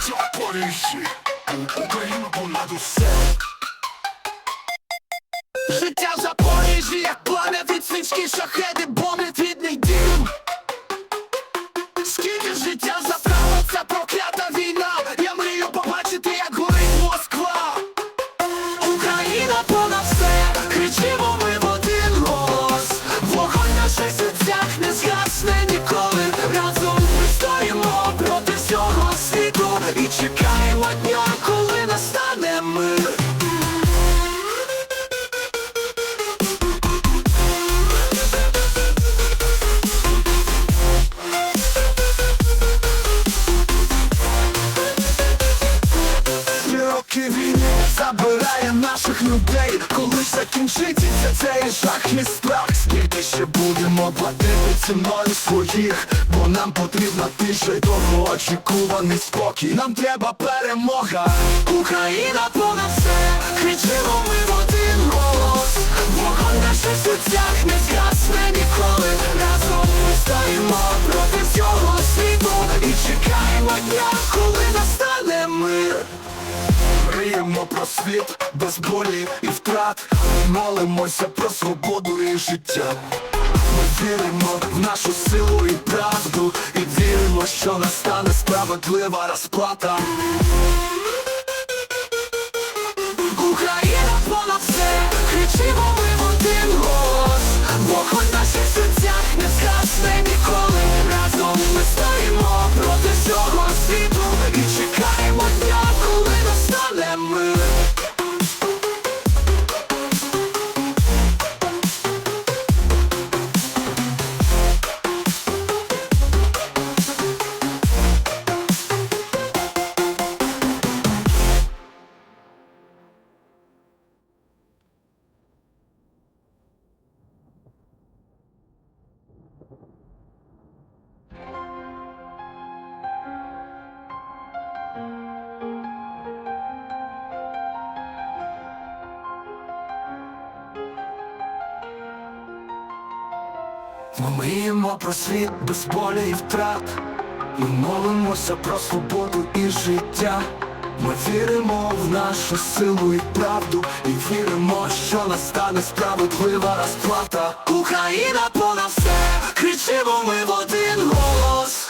життя Парижі в Запоріжжі, як планети, від шахеди, наших людей. Коли закінчиться цей жах і страх. Скільки ще будемо платити ціною своїх? Бо нам потрібна тиша й довгоочікуваний спокій. Нам треба перемога. Україна Мріємо про світ без болі і втрат. Молимося про свободу і життя. Ми віримо в нашу силу і правду. І віримо, що настане справедлива розплата Ми мріємо про світ без болі і втрат. Ми молимося про свободу і життя. Ми віримо в нашу силу і правду. І віримо, що настане справедлива розплата. Україна понад все, кричимо ми в один голос